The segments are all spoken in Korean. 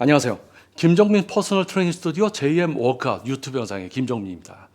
안녕하세요. 김정민 퍼스널 트레이닝 스튜디오 JM 워크아웃 유튜브 영상의 김정민입니다.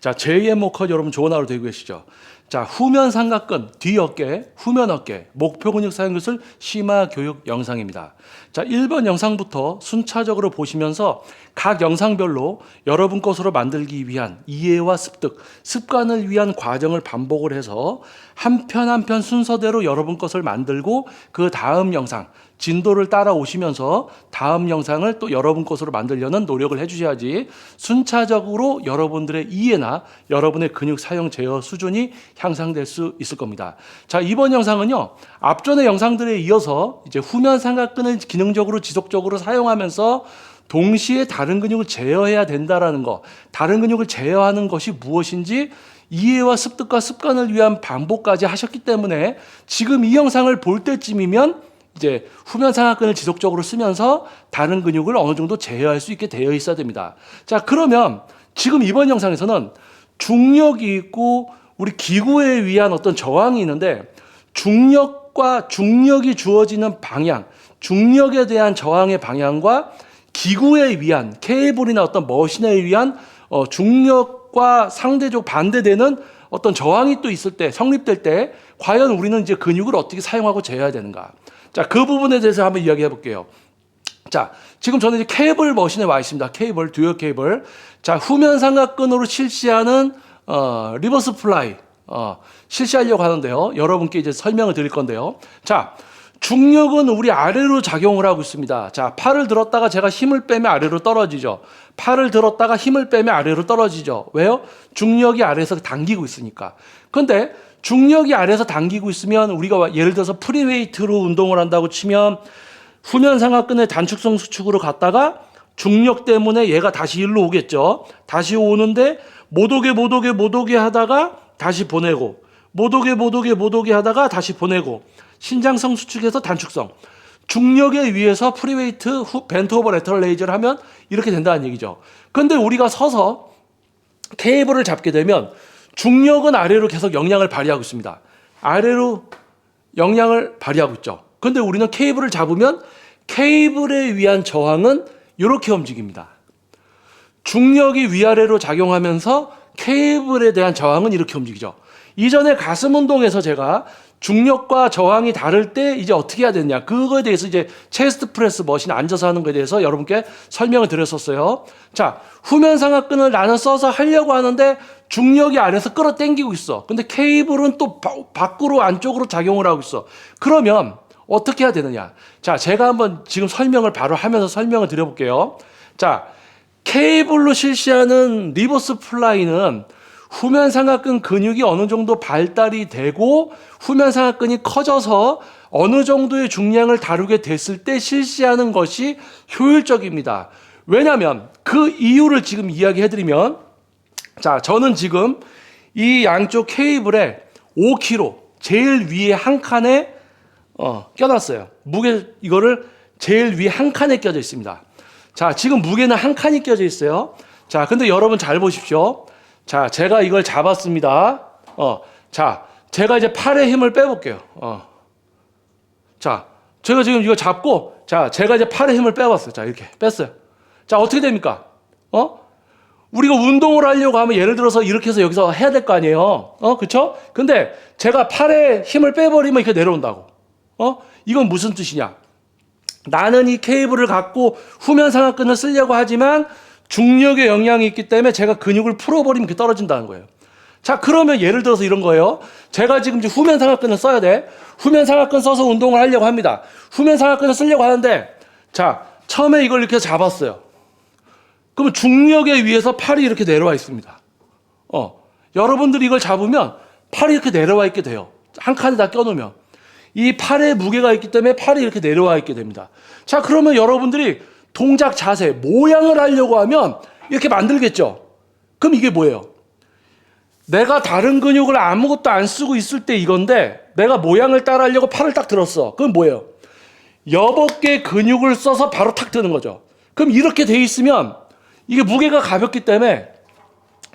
자, JM 워크아웃 여러분 좋은 하루 되고 계시죠? 자, 후면 삼각근, 뒤 어깨, 후면 어깨, 목표 근육 사용 기술 심화 교육 영상입니다. 자, 1번 영상부터 순차적으로 보시면서 각 영상별로 여러분 것으로 만들기 위한 이해와 습득, 습관을 위한 과정을 반복을 해서 한 편 한 편 순서대로 여러분 것을 만들고 그 다음 영상, 진도를 따라오시면서 다음 영상을 또 여러분 것으로 만들려는 노력을 해주셔야지 순차적으로 여러분들의 이해나 여러분의 근육 사용 제어 수준이 향상될 수 있을 겁니다. 자, 이번 영상은요, 앞전의 영상들에 이어서 이제 후면 삼각근을 기능적으로 지속적으로 사용하면서 동시에 다른 근육을 제어해야 된다라는 거, 다른 근육을 제어하는 것이 무엇인지 이해와 습득과 습관을 위한 반복까지 하셨기 때문에 지금 이 영상을 볼 때쯤이면 이제 후면 상하근을 지속적으로 쓰면서 다른 근육을 어느 정도 제어할 수 있게 되어 있어야 됩니다. 자, 그러면 지금 이번 영상에서는 중력이 있고 우리 기구에 의한 어떤 저항이 있는데 중력과 중력이 주어지는 방향, 중력에 대한 저항의 방향과 기구에 의한 케이블이나 어떤 머신에 의한 어, 중력과 상대적 반대되는 어떤 저항이 또 있을 때 성립될 때 과연 우리는 이제 근육을 어떻게 사용하고 제어해야 되는가? 자, 그 부분에 대해서 한번 이야기해 볼게요. 자, 지금 저는 이제 케이블 머신에 와 있습니다. 케이블, 듀얼 케이블. 자, 후면 삼각근으로 실시하는 어, 리버스 플라이 어, 실시하려고 하는데요. 여러분께 이제 설명을 드릴 건데요. 자, 중력은 우리 아래로 작용을 하고 있습니다. 자, 팔을 들었다가 제가 힘을 빼면 아래로 떨어지죠. 팔을 들었다가 힘을 빼면 아래로 떨어지죠. 왜요? 중력이 아래에서 당기고 있으니까. 근데 중력이 아래에서 당기고 있으면 우리가 예를 들어서 프리웨이트로 운동을 한다고 치면 후면 삼각근의 단축성 수축으로 갔다가 중력 때문에 얘가 다시 일로 오겠죠. 다시 오는데 못 오게 못 오게 못 오게 하다가 다시 보내고 못 오게 못 오게 못 오게 하다가 다시 보내고 신장성 수축에서 단축성 중력에 의해서 프리웨이트 후 벤트 오버 레터럴 레이저를 하면 이렇게 된다는 얘기죠. 근데 우리가 서서 케이블을 잡게 되면 중력은 아래로 계속 영향을 발휘하고 있습니다. 아래로 영향을 발휘하고 있죠. 근데 우리는 케이블을 잡으면 케이블에 의한 저항은 이렇게 움직입니다. 중력이 위아래로 작용하면서 케이블에 대한 저항은 이렇게 움직이죠. 이전에 가슴 운동에서 제가 중력과 저항이 다를 때 이제 어떻게 해야 되냐. 그거에 대해서 이제 체스트 프레스 머신 앉아서 하는 거에 대해서 여러분께 설명을 드렸었어요. 자, 후면 삼각근을 나는 써서 하려고 하는데 중력이 아래서 끌어 당기고 있어. 근데 케이블은 또 바, 밖으로 안쪽으로 작용을 하고 있어. 그러면 어떻게 해야 되느냐. 자, 제가 한번 지금 설명을 바로 하면서 설명을 드려볼게요. 자, 케이블로 실시하는 리버스 플라이는 후면 삼각근 근육이 어느 정도 발달이 되고 후면 삼각근이 커져서 어느 정도의 중량을 다루게 됐을 때 실시하는 것이 효율적입니다. 왜냐하면 그 이유를 지금 이야기해드리면 자 저는 지금 이 양쪽 케이블에 5kg 제일 위에 한 칸에 어, 껴놨어요. 무게 이거를 제일 위에 한 칸에 껴져 있습니다. 자 지금 무게는 한 칸이 껴져 있어요. 자 근데 여러분 잘 보십시오. 자, 제가 이걸 잡았습니다. 어, 자, 제가 이제 팔에 힘을 빼볼게요. 어. 자, 제가 지금 이거 잡고, 자, 제가 이제 팔에 힘을 빼봤어요. 자, 이렇게 뺐어요. 자, 어떻게 됩니까? 어? 우리가 운동을 하려고 하면 예를 들어서 이렇게 해서 여기서 해야 될 거 아니에요. 어, 그쵸? 근데 제가 팔에 힘을 빼버리면 이렇게 내려온다고. 어? 이건 무슨 뜻이냐? 나는 이 케이블을 갖고 후면 삼각근을 쓰려고 하지만 중력의 영향이 있기 때문에 제가 근육을 풀어버리면 그 떨어진다는 거예요. 자, 그러면 예를 들어서 이런 거예요. 제가 지금 후면 삼각근을 써야 돼. 후면 삼각근 써서 운동을 하려고 합니다. 후면 삼각근을 쓰려고 하는데, 자, 처음에 이걸 이렇게 잡았어요. 그러면 중력에 의해서 팔이 이렇게 내려와 있습니다. 어, 여러분들이 이걸 잡으면 팔이 이렇게 내려와 있게 돼요. 한 칸에 다 껴놓으면. 이 팔에 무게가 있기 때문에 팔이 이렇게 내려와 있게 됩니다. 자, 그러면 여러분들이 동작 자세, 모양을 하려고 하면 이렇게 만들겠죠. 그럼 이게 뭐예요? 내가 다른 근육을 아무것도 안 쓰고 있을 때 이건데 내가 모양을 따라 하려고 팔을 딱 들었어. 그럼 뭐예요? 개 근육을 써서 바로 탁 드는 거죠. 그럼 이렇게 돼 있으면 이게 무게가 가볍기 때문에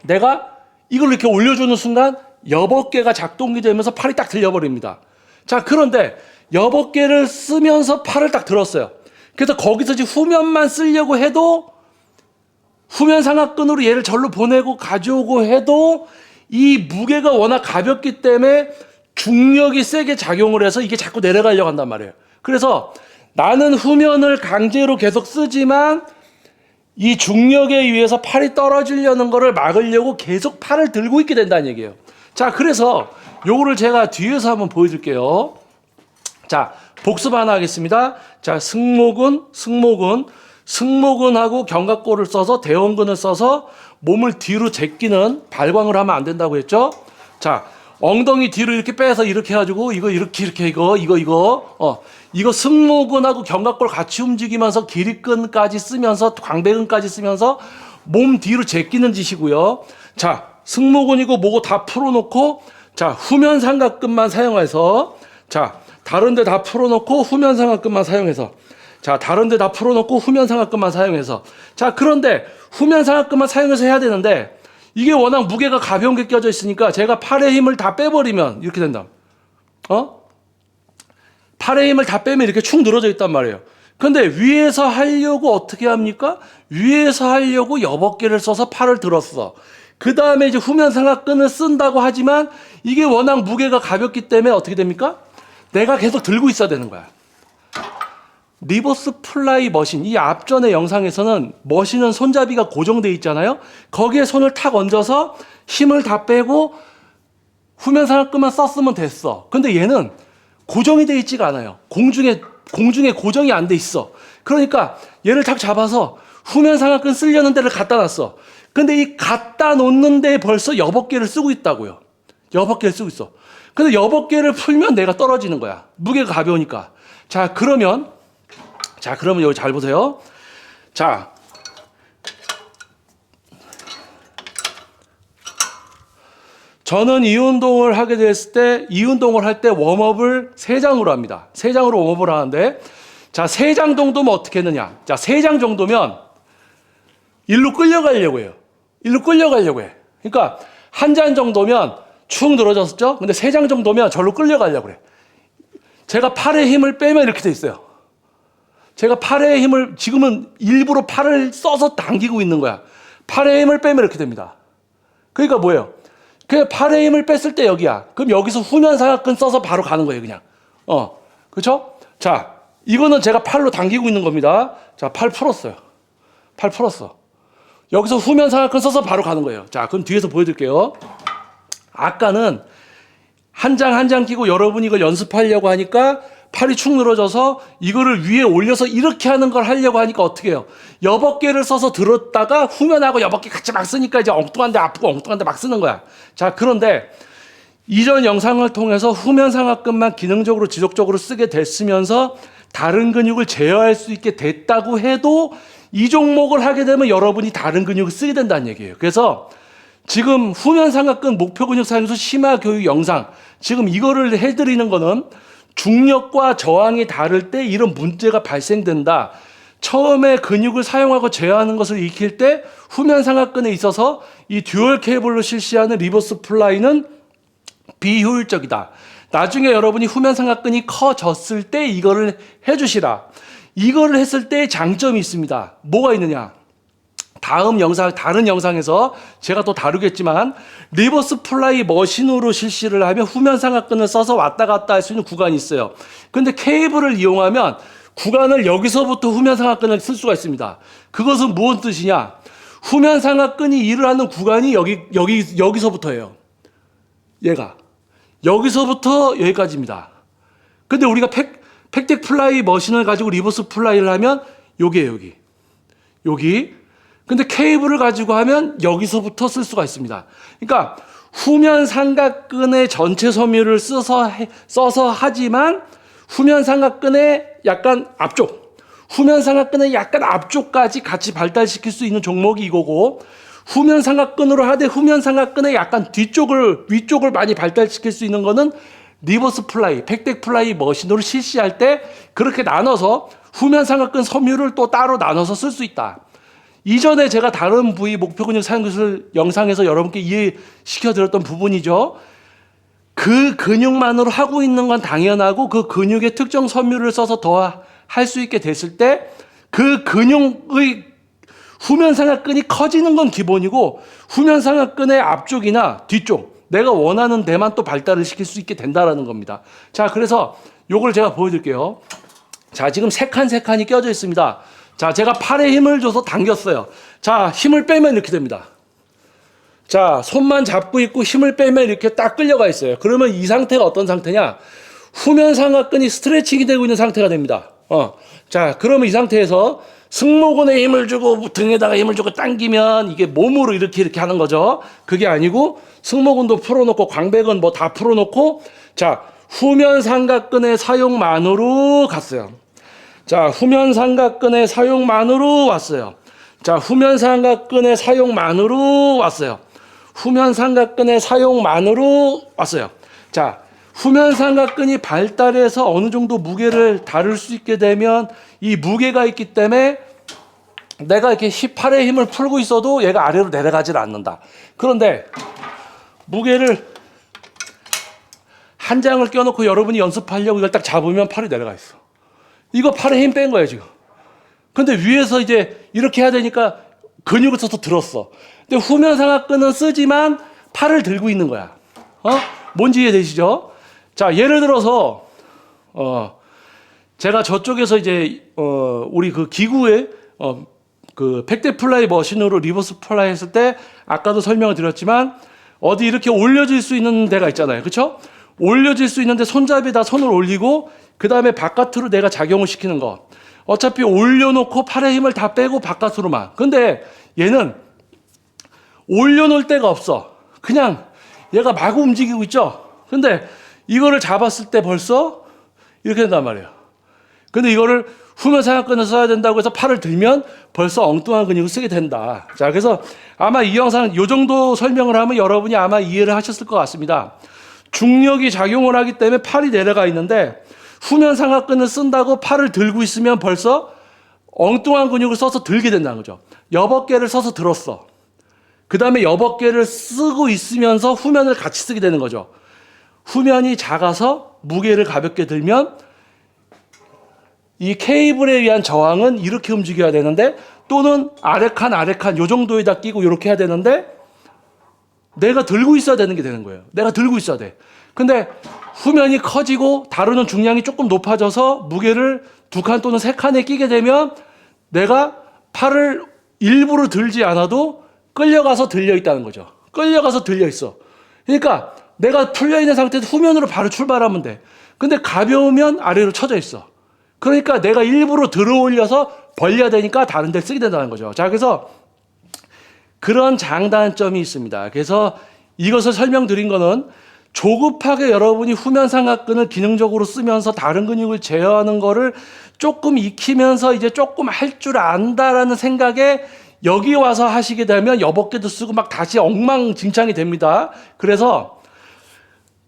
내가 이걸 이렇게 올려주는 순간 여섯 개가 작동이 되면서 팔이 딱 들려버립니다. 자, 그런데 여섯 개를 쓰면서 팔을 딱 들었어요. 그래서 거기서 이제 후면만 쓰려고 해도 후면 상하근으로 얘를 절로 보내고 가져오고 해도 이 무게가 워낙 가볍기 때문에 중력이 세게 작용을 해서 이게 자꾸 내려가려고 한단 말이에요. 그래서 나는 후면을 강제로 계속 쓰지만 이 중력에 의해서 팔이 떨어지려는 거를 막으려고 계속 팔을 들고 있게 된다는 얘기예요. 자, 그래서 요거를 제가 뒤에서 한번 보여줄게요. 자, 복습 하나 하겠습니다. 자, 승모근, 승모근, 승모근하고 견갑골을 써서 대원근을 써서 몸을 뒤로 제끼는 발광을 하면 안 된다고 했죠. 자, 엉덩이 뒤로 이렇게 빼서 이렇게 해가지고 이거 이렇게 이렇게 이거 이거 이거 어 이거 승모근하고 견갑골 같이 움직이면서 기립근까지 쓰면서 광배근까지 쓰면서 몸 뒤로 제끼는 짓이고요. 자, 승모근이고 뭐고 다 풀어놓고 자 후면 삼각근만 사용해서 자 다른 데 다 풀어놓고 후면 삼각근만 사용해서 자 다른 데 다 풀어놓고 후면 삼각근만 사용해서 자 그런데 후면 삼각근만 사용해서 해야 되는데 이게 워낙 무게가 가벼운 게 껴져 있으니까 제가 팔의 힘을 다 빼버리면 이렇게 된다. 어? 팔의 힘을 다 빼면 이렇게 축 늘어져 있단 말이에요. 근데 위에서 하려고 어떻게 합니까? 위에서 하려고 여법개를 써서 팔을 들었어. 그 다음에 이제 후면 삼각근을 쓴다고 하지만 이게 워낙 무게가 가볍기 때문에 어떻게 됩니까? 내가 계속 들고 있어야 되는 거야. 리버스 플라이 머신 이 앞전의 영상에서는 머신은 손잡이가 고정돼 있잖아요. 거기에 손을 탁 얹어서 힘을 다 빼고 후면 삼각근만 썼으면 됐어. 근데 얘는 고정이 돼 있지가 않아요. 공중에 공중에 고정이 안 돼 있어. 그러니까 얘를 탁 잡아서 후면 삼각근 쓰려는 데를 갖다 놨어. 근데 이 갖다 놓는 데 벌써 여법개를 쓰고 있다고요. 여법개를 쓰고 있어. 근데 여법개를 풀면 내가 떨어지는 거야. 무게가 가벼우니까. 자, 그러면 자, 그러면 여기 잘 보세요. 자. 저는 이 운동을 하게 됐을 때, 이 운동을 할 때 웜업을 세 장으로 합니다. 세 장으로 웜업을 하는데, 자, 세 장 정도면 어떻게 했느냐? 자, 세 장 정도면 일로 끌려가려고 해요. 일로 끌려가려고 해. 그러니까 한 잔 정도면 축 늘어졌죠? 근데 세 장 정도면 절로 끌려가려고 그래. 제가 팔의 힘을 빼면 이렇게 돼 있어요. 제가 팔의 힘을 지금은 일부러 팔을 써서 당기고 있는 거야. 팔의 힘을 빼면 이렇게 됩니다. 그러니까 뭐예요? 그 팔의 힘을 뺐을 때 여기야. 그럼 여기서 후면 사각근 써서 바로 가는 거예요, 그냥. 어, 그렇죠? 자, 이거는 제가 팔로 당기고 있는 겁니다. 자, 팔 풀었어요. 팔 풀었어. 여기서 후면 사각근 써서 바로 가는 거예요. 자, 그럼 뒤에서 보여 드릴게요. 아까는 한 장 한 장 끼고 여러분이 이걸 연습하려고 하니까 팔이 축 늘어져서 이거를 위에 올려서 이렇게 하는 걸 하려고 하니까 어떻게 해요? 여법개를 써서 들었다가 후면하고 여법개 같이 막 쓰니까 이제 엉뚱한데 아프고 엉뚱한데 막 쓰는 거야. 자, 그런데 이전 영상을 통해서 후면 상하근만 기능적으로 지속적으로 쓰게 됐으면서 다른 근육을 제어할 수 있게 됐다고 해도 이 종목을 하게 되면 여러분이 다른 근육을 쓰게 된다는 얘기예요. 그래서 지금 후면 삼각근 목표 근육 사용수 심화 교육 영상 지금 이거를 해드리는 거는 중력과 저항이 다를 때 이런 문제가 발생된다. 처음에 근육을 사용하고 제어하는 것을 익힐 때 후면 삼각근에 있어서 이 듀얼 케이블로 실시하는 리버스 플라이는 비효율적이다. 나중에 여러분이 후면 삼각근이 커졌을 때 이거를 해주시라. 이거를 했을 때 장점이 있습니다. 뭐가 있느냐? 다음 영상, 다른 영상에서 제가 또 다루겠지만, 리버스 플라이 머신으로 실시를 하면 후면 삼각근을 써서 왔다 갔다 할 수 있는 구간이 있어요. 근데 케이블을 이용하면 구간을 여기서부터 후면 삼각근을 쓸 수가 있습니다. 그것은 무슨 뜻이냐? 후면 삼각근이 일을 하는 구간이 여기, 여기, 여기서부터예요. 얘가. 여기서부터 여기까지입니다. 근데 우리가 팩, 팩덱 플라이 머신을 가지고 리버스 플라이를 하면 여기에요, 여기. 여기. 근데 케이블을 가지고 하면 여기서부터 쓸 수가 있습니다. 그러니까 후면 삼각근의 전체 섬유를 써서, 해- 써서 하지만 후면 삼각근의 약간 앞쪽, 후면 삼각근의 약간 앞쪽까지 같이 발달시킬 수 있는 종목이 이거고 후면 삼각근으로 하되 후면 삼각근의 약간 뒤쪽을 위쪽을 많이 발달시킬 수 있는 거는 리버스 플라이, 팩덱 플라이 머신으로 실시할 때 그렇게 나눠서 후면 삼각근 섬유를 또 따로 나눠서 쓸 수 있다. 이전에 제가 다른 부위 목표 근육 사용 기술 영상에서 여러분께 이해시켜 드렸던 부분이죠. 그 근육만으로 하고 있는 건 당연하고 그 근육의 특정 섬유를 써서 더 할 수 있게 됐을 때 그 근육의 후면 상하근이 커지는 건 기본이고 후면 상하근의 앞쪽이나 뒤쪽 내가 원하는 데만 또 발달을 시킬 수 있게 된다라는 겁니다. 자, 그래서 요걸 제가 보여드릴게요. 자, 지금 세 칸 세 칸이 껴져 있습니다. 자, 제가 팔에 힘을 줘서 당겼어요. 자, 힘을 빼면 이렇게 됩니다. 자, 손만 잡고 있고 힘을 빼면 이렇게 딱 끌려가 있어요. 그러면 이 상태가 어떤 상태냐? 후면 상하근이 스트레칭이 되고 있는 상태가 됩니다. 어. 자, 그러면 이 상태에서 승모근에 힘을 주고 등에다가 힘을 주고 당기면 이게 몸으로 이렇게 이렇게 하는 거죠. 그게 아니고 승모근도 풀어놓고 광배근 뭐 다 풀어놓고 자, 후면 삼각근의 사용만으로 갔어요. 자, 후면 삼각근의 사용만으로 왔어요. 자, 후면 삼각근의 사용만으로 왔어요. 후면 삼각근의 사용만으로 왔어요. 자, 후면 삼각근이 발달해서 어느 정도 무게를 다룰 수 있게 되면 이 무게가 있기 때문에 내가 이렇게 18의 힘을 풀고 있어도 얘가 아래로 내려가질 않는다. 그런데 무게를 한 장을 껴놓고 여러분이 연습하려고 이걸 딱 잡으면 팔이 내려가 있어. 이거 팔에 힘 뺀 거예요, 지금. 근데 위에서 이제 이렇게 해야 되니까 근육을 써서 들었어. 근데 후면 상하근은 쓰지만 팔을 들고 있는 거야. 어? 뭔지 이해되시죠? 자, 예를 들어서, 어, 제가 저쪽에서 이제, 어, 우리 그 기구에, 어, 그 팩대 플라이 머신으로 리버스 플라이 했을 때 아까도 설명을 드렸지만 어디 이렇게 올려질 수 있는 데가 있잖아요. 그렇죠? 올려질 수 있는데 손잡이에다 손을 올리고 그 다음에 바깥으로 내가 작용을 시키는 거. 어차피 올려놓고 팔의 힘을 다 빼고 바깥으로만. 근데 얘는 올려놓을 데가 없어. 그냥 얘가 마구 움직이고 있죠. 근데 이거를 잡았을 때 벌써 이렇게 된단 말이에요. 근데 이거를 후면 상하근을 써야 된다고 해서 팔을 들면 벌써 엉뚱한 근육을 쓰게 된다. 자, 그래서 아마 이 영상 요 정도 설명을 하면 여러분이 아마 이해를 하셨을 것 같습니다. 중력이 작용을 하기 때문에 팔이 내려가 있는데 후면 상하근을 쓴다고 팔을 들고 있으면 벌써 엉뚱한 근육을 써서 들게 된다는 거죠. 여벅개를 써서 들었어. 그 다음에 여벅개를 쓰고 있으면서 후면을 같이 쓰게 되는 거죠. 후면이 작아서 무게를 가볍게 들면 이 케이블에 의한 저항은 이렇게 움직여야 되는데 또는 아래 칸 아래 칸 요 정도에다 끼고 이렇게 해야 되는데 내가 들고 있어야 되는 게 되는 거예요. 내가 들고 있어야 돼. 근데 후면이 커지고 다루는 중량이 조금 높아져서 무게를 두 칸 또는 세 칸에 끼게 되면 내가 팔을 일부러 들지 않아도 끌려가서 들려 있다는 거죠. 끌려가서 들려 있어. 그러니까 내가 풀려 있는 상태에서 후면으로 바로 출발하면 돼. 근데 가벼우면 아래로 쳐져 있어. 그러니까 내가 일부러 들어 올려서 벌려야 되니까 다른 데 쓰게 된다는 거죠. 자, 그래서 그런 장단점이 있습니다. 그래서 이것을 설명드린 거는 조급하게 여러분이 후면 상하근을 기능적으로 쓰면서 다른 근육을 제어하는 거를 조금 익히면서 이제 조금 할 줄 안다라는 생각에 여기 와서 하시게 되면 여벅개도 쓰고 막 다시 엉망진창이 됩니다. 그래서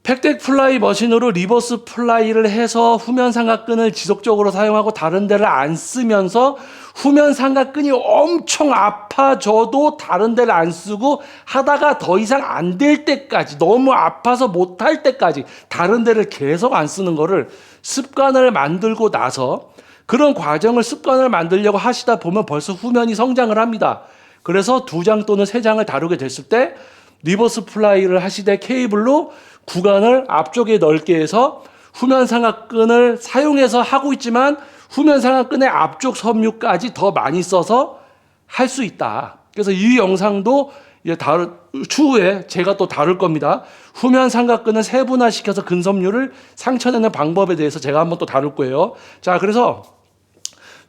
팩덱 플라이 머신으로 리버스 플라이를 해서 후면 삼각근을 지속적으로 사용하고 다른 데를 안 쓰면서 후면 삼각근이 엄청 아파져도 다른 데를 안 쓰고 하다가 더 이상 안 될 때까지 너무 아파서 못 할 때까지 다른 데를 계속 안 쓰는 거를 습관을 만들고 나서 그런 과정을 습관을 만들려고 하시다 보면 벌써 후면이 성장을 합니다. 그래서 두 장 또는 세 장을 다루게 됐을 때 리버스 플라이를 하시되 케이블로 구간을 앞쪽에 넓게 해서 후면 상하근을 사용해서 하고 있지만 후면 상하근의 앞쪽 섬유까지 더 많이 써서 할 수 있다. 그래서 이 영상도 이제 다루, 추후에 제가 또 다룰 겁니다. 후면 삼각근을 세분화시켜서 근섬유를 상처내는 방법에 대해서 제가 한번 또 다룰 거예요. 자, 그래서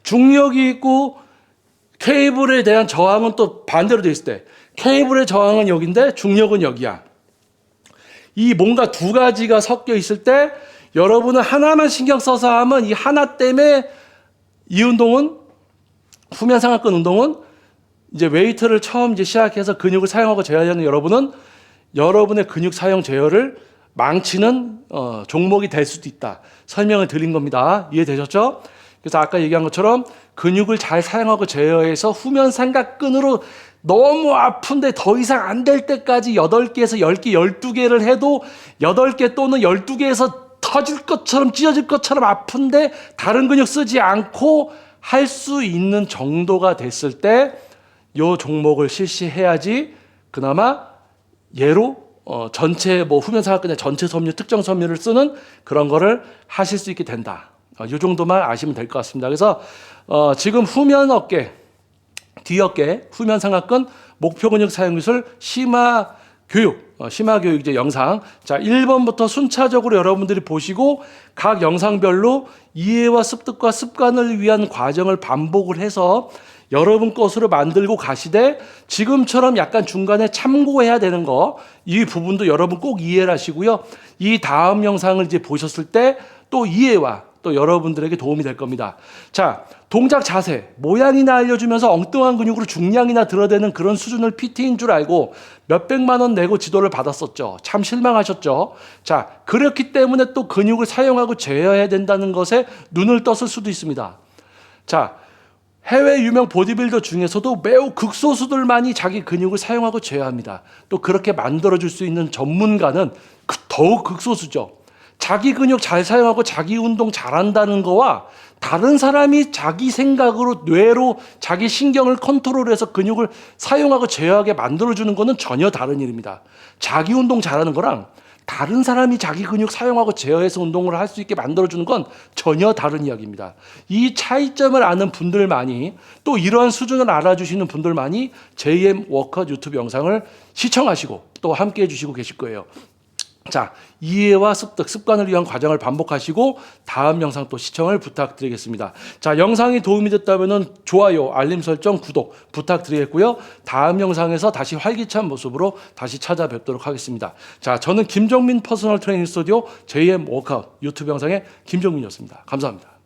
중력이 있고 케이블에 대한 저항은 또 반대로 돼 있을 때 케이블의 저항은 여기인데 중력은 여기야. 이 뭔가 두 가지가 섞여 있을 때 여러분은 하나만 신경 써서 하면 이 하나 때문에 이 운동은 후면 상하근 운동은 이제 웨이트를 처음 이제 시작해서 근육을 사용하고 제어하는 여러분은 여러분의 근육 사용 제어를 망치는 어, 종목이 될 수도 있다. 설명을 드린 겁니다. 이해되셨죠? 그래서 아까 얘기한 것처럼 근육을 잘 사용하고 제어해서 후면 삼각근으로 너무 아픈데 더 이상 안 될 때까지 8개에서 10개, 12개를 해도 8개 또는 12개에서 더 터질 것처럼 찢어질 것처럼 아픈데 다른 근육 쓰지 않고 할 수 있는 정도가 됐을 때 요 종목을 실시해야지 그나마 예로 어, 전체 뭐 후면 사각근의 전체 섬유 특정 섬유를 쓰는 그런 거를 하실 수 있게 된다. 어, 요 정도만 아시면 될 것 같습니다. 그래서 어, 지금 후면 어깨, 뒤 어깨, 후면 상악근, 목표 근육 사용 기술 심화 교육, 어, 심화 교육 이제 영상. 자, 1번부터 순차적으로 여러분들이 보시고 각 영상별로 이해와 습득과 습관을 위한 과정을 반복을 해서 여러분 것으로 만들고 가시되 지금처럼 약간 중간에 참고해야 되는 거 이 부분도 여러분 꼭 이해를 하시고요. 이 다음 영상을 이제 보셨을 때 또 이해와 또 여러분들에게 도움이 될 겁니다. 자, 동작 자세, 모양이나 알려주면서 엉뚱한 근육으로 중량이나 들어대는 그런 수준을 PT인 줄 알고 몇백만 원 내고 지도를 받았었죠. 참 실망하셨죠. 자, 그렇기 때문에 또 근육을 사용하고 제어해야 된다는 것에 눈을 떴을 수도 있습니다. 자, 해외 유명 보디빌더 중에서도 매우 극소수들만이 자기 근육을 사용하고 제어합니다. 또 그렇게 만들어줄 수 있는 전문가는 그- 더욱 극소수죠. 자기 근육 잘 사용하고 자기 운동 잘한다는 거와 다른 사람이 자기 생각으로 뇌로 자기 신경을 컨트롤해서 근육을 사용하고 제어하게 만들어주는 거는 전혀 다른 일입니다. 자기 운동 잘하는 거랑 다른 사람이 자기 근육 사용하고 제어해서 운동을 할 수 있게 만들어주는 건 전혀 다른 이야기입니다. 이 차이점을 아는 분들만이 또 이러한 수준을 알아주시는 분들만이 JM 워커 유튜브 영상을 시청하시고 또 함께 해주시고 계실 거예요. 자, 이해와 습득, 습관을 위한 과정을 반복하시고 다음 영상 또 시청을 부탁드리겠습니다. 자, 영상이 도움이 됐다면 좋아요, 알림 설정, 구독 부탁드리겠고요. 다음 영상에서 다시 활기찬 모습으로 다시 찾아뵙도록 하겠습니다. 자, 저는 김정민 퍼스널 트레이닝 스튜디오 JM 워크아웃 유튜브 영상의 김정민이었습니다. 감사합니다.